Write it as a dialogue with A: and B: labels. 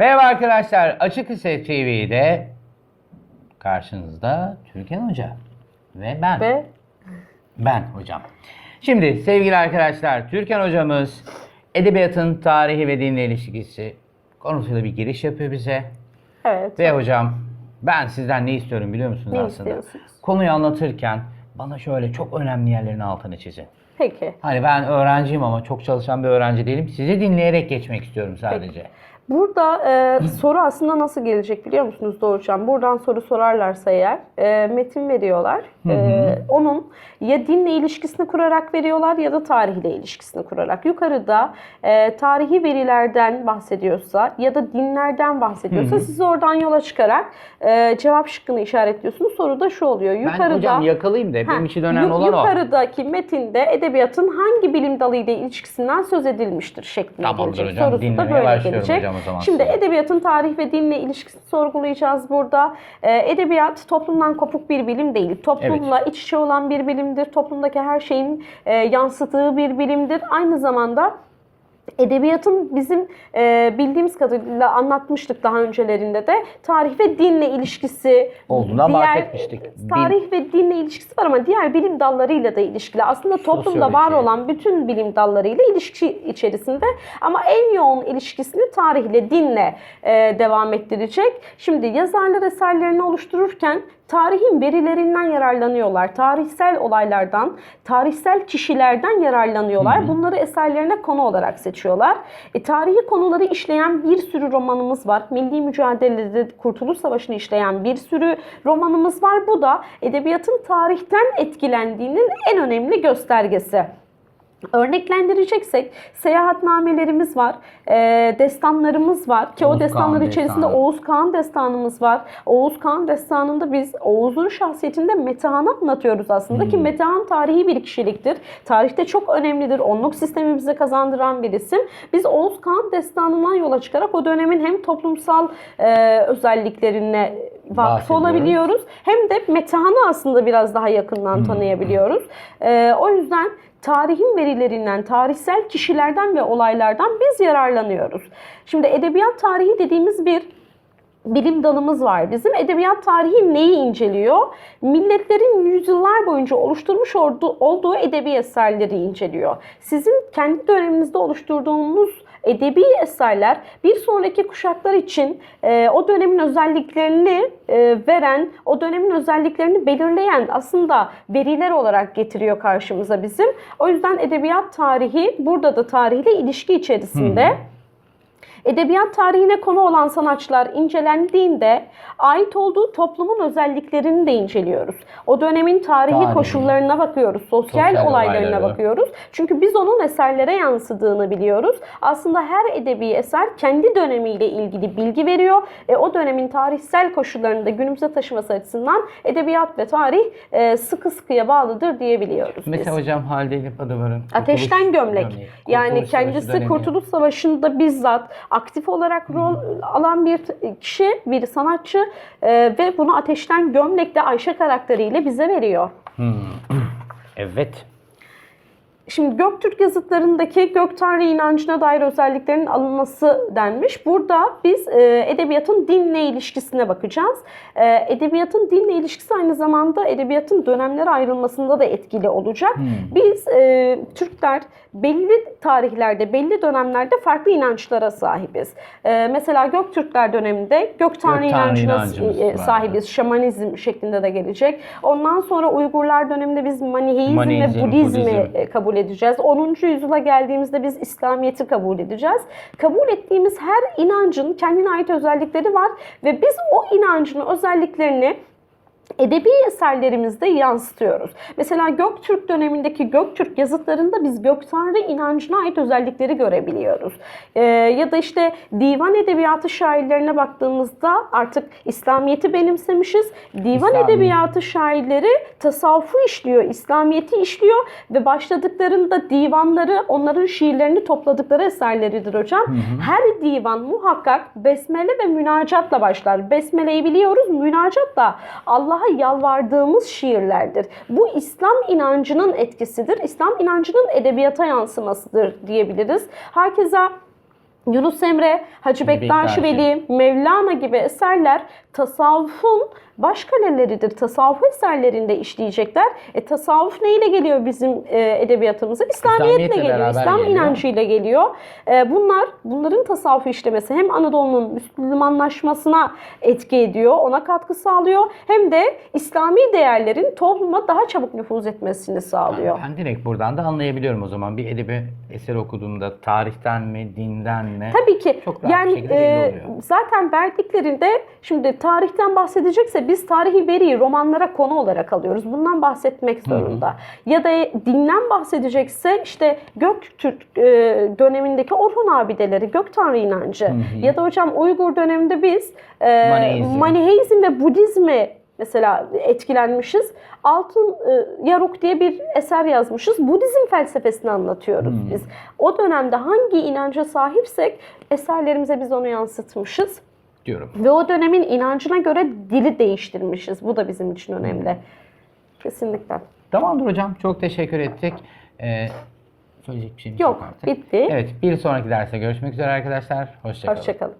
A: Merhaba arkadaşlar. Açık Ise TV'de karşınızda Türkan Hoca ve ben.
B: Ve
A: Ben hocam. Şimdi sevgili arkadaşlar, Türkan hocamız edebiyatın tarihi ve dinle ilişkisi konusuyla bir giriş yapıyor bize.
B: evet.
A: Ve hocam ben sizden ne istiyorum biliyor musunuz
B: Ne
A: aslında?
B: istiyorsunuz?
A: Konuyu anlatırken bana şöyle çok önemli yerlerin altını çizin.
B: Peki.
A: Hani ben öğrenciyim ama çok çalışan bir öğrenci değilim. Sizi dinleyerek geçmek istiyorum sadece.
B: Burada e, soru aslında nasıl gelecek biliyor musunuz Doğucan? Buradan soru sorarlarsa eğer e, metin veriyorlar. E, onun ya dinle ilişkisini kurarak veriyorlar ya da tarihle ilişkisini kurarak. Yukarıda e, tarihi verilerden bahsediyorsa ya da dinlerden bahsediyorsa siz oradan yola çıkarak e, cevap şıkkını işaretliyorsunuz. Soru da şu oluyor.
A: Ben
B: Yukarıda
A: hocam yakalayayım da benim için önemli olan o.
B: Yukarıdaki metinde edebiyatın hangi bilim dalıyla ilişkisinden söz edilmiştir şeklinde
A: Tamamdır
B: gelecek.
A: hocam,
B: Sorusu da böyle gelecek.
A: hocam o zaman
B: Şimdi
A: size.
B: edebiyatın tarih ve dinle ilişkisini sorgulayacağız burada. Ee, edebiyat toplumdan kopuk bir bilim değil. Toplumla iç içe olan bir bilimdir. Toplumdaki her şeyin e, yansıtığı bir bilimdir. Aynı zamanda Edebiyatın bizim e, bildiğimiz kadarıyla anlatmıştık daha öncelerinde de tarih ve dinle ilişkisi
A: Olduğundan
B: diğer-
A: bahsetmiştik. Bil-
B: Tarih ve dinle ilişkisi var ama diğer bilim dallarıyla da ilişkili. Aslında toplumda var
A: Sosyoloji.
B: olan bütün bilim dallarıyla ilişki içerisinde ama en yoğun ilişkisini tarihle, dinle e, devam ettirecek. Şimdi yazarlar eserlerini oluştururken tarihin verilerinden yararlanıyorlar. Tarihsel olaylardan, tarihsel kişilerden yararlanıyorlar. Bunları eserlerine konu olarak seçiyorlar. E, tarihi konuları işleyen bir sürü romanımız var. Milli mücadelede Kurtuluş Savaşı'nı işleyen bir sürü romanımız var. Bu da edebiyatın tarihten etkilendiğinin en önemli göstergesi. Örneklendireceksek seyahatnamelerimiz var, e, destanlarımız var ki
A: Oğuz
B: o destanlar
A: Kağan
B: içerisinde
A: destanı.
B: Oğuz Kağan destanımız var. Oğuz Kağan destanında biz Oğuz'un şahsiyetinde Metehan'ı anlatıyoruz aslında ki Metehan tarihi bir kişiliktir. Tarihte çok önemlidir. Onluk sistemi bize kazandıran bir isim. Biz Oğuz Kağan destanından yola çıkarak o dönemin hem toplumsal e, özelliklerine vakıf olabiliyoruz hem de Metehan'ı aslında biraz daha yakından tanıyabiliyoruz. E, o yüzden tarihin verilerinden, tarihsel kişilerden ve olaylardan biz yararlanıyoruz. Şimdi edebiyat tarihi dediğimiz bir bilim dalımız var bizim. Edebiyat tarihi neyi inceliyor? Milletlerin yüzyıllar boyunca oluşturmuş olduğu, edebi eserleri inceliyor. Sizin kendi döneminizde oluşturduğunuz edebi eserler bir sonraki kuşaklar için e, o dönemin özelliklerini e, veren, o dönemin özelliklerini belirleyen aslında veriler olarak getiriyor karşımıza bizim. O yüzden edebiyat tarihi burada da tarihle ilişki içerisinde. Edebiyat tarihine konu olan sanatçılar incelendiğinde ait olduğu toplumun özelliklerini de inceliyoruz. O dönemin tarihi
A: Tarihi.
B: koşullarına bakıyoruz, sosyal,
A: Sosyal
B: olaylarına
A: olayları.
B: bakıyoruz. Çünkü biz onun eserlere yansıdığını biliyoruz. Aslında her edebi eser kendi dönemiyle ilgili bilgi veriyor. E, o dönemin tarihsel koşullarını da günümüze taşıması açısından edebiyat ve tarih e, sıkı sıkıya bağlıdır diyebiliyoruz biz.
A: Mesela hocam Halide Edip Adıvar'ın
B: Ateşten gömlek. yani
A: Kurtuluş
B: kendisi. Kurtuluş Savaşı'nda bizzat aktif olarak rol alan bir kişi, bir sanatçı e, ve bunu Ateşten Gömlek'te Ayşe karakteriyle bize veriyor.
A: Evet.
B: Şimdi Göktürk yazıtlarındaki gök tanrı inancına dair özelliklerin alınması denmiş. Burada biz e, edebiyatın dinle ilişkisine bakacağız. E, edebiyatın dinle ilişkisi aynı zamanda edebiyatın dönemlere ayrılmasında da etkili olacak. Biz e, Türkler belli tarihlerde, belli dönemlerde farklı inançlara sahibiz. E, mesela Göktürkler döneminde gök tanrı inancına e,
A: var.
B: sahibiz. Şamanizm şeklinde de gelecek. Ondan sonra Uygurlar döneminde biz Maniheizm,
A: Maniheizm,
B: ve Budizmi
A: Budizm.
B: e, kabul edeceğiz. 10. yüzyıla geldiğimizde biz İslamiyet'i kabul edeceğiz. Kabul ettiğimiz her inancın kendine ait özellikleri var ve biz o inancın özelliklerini edebi eserlerimizde yansıtıyoruz. Mesela Göktürk dönemindeki Göktürk yazıtlarında biz Göktanrı inancına ait özellikleri görebiliyoruz. Ee, ya da işte divan edebiyatı şairlerine baktığımızda artık İslamiyet'i benimsemişiz. Divan
A: İslami.
B: edebiyatı şairleri tasavvufu işliyor, İslamiyet'i işliyor ve başladıklarında divanları, onların şiirlerini topladıkları eserleridir hocam. Her divan muhakkak besmele ve münacatla başlar. Besmele'yi biliyoruz, münacat da Allah'a yalvardığımız şiirlerdir. Bu İslam inancının etkisidir. İslam inancının edebiyata yansımasıdır diyebiliriz. Herkese Yunus Emre, Hacı.
A: Bektaşi
B: Veli, Mevlana gibi eserler tasavvufun baş kaleleridir. Tasavvuf eserlerinde işleyecekler. E, tasavvuf neyle geliyor bizim e, edebiyatımıza? İslamiyetle
A: İslamiyetle
B: geliyor. İslam
A: geliyor.
B: inancıyla geliyor. E, bunlar, bunların tasavvufu işlemesi hem Anadolu'nun Müslümanlaşmasına etki ediyor, ona katkı sağlıyor. Hem de İslami değerlerin topluma daha çabuk nüfuz etmesini sağlıyor.
A: Ben direkt buradan da anlayabiliyorum o zaman. Bir edebi eser okuduğumda tarihten mi, dinden mi?
B: Tabii ki.
A: Çok
B: yani e, zaten verdiklerinde şimdi tarihten bahsedecekse biz tarihi veriyi romanlara konu olarak alıyoruz. Bundan bahsetmek zorunda. Ya da dinden bahsedecekse işte Göktürk e, dönemindeki Orhun abideleri, Gök Tanrı inancı. Ya da hocam Uygur döneminde biz e,
A: Maniheizm.
B: Maniheizm ve Budizmi mesela etkilenmişiz. Altın e, Yaruk diye bir eser yazmışız. Budizm felsefesini anlatıyoruz biz. O dönemde hangi inanca sahipsek eserlerimize biz onu yansıtmışız.
A: Diyorum.
B: Ve o dönemin inancına göre dili değiştirmişiz. Bu da bizim için önemli. Kesinlikle.
A: Tamamdır hocam. Çok teşekkür ettik. Ee, söyleyecek bir şeyimiz yok,
B: Yok,
A: artık.
B: bitti.
A: Evet, bir sonraki derste görüşmek üzere arkadaşlar. Hoşçakalın.
B: Hoşçakalın.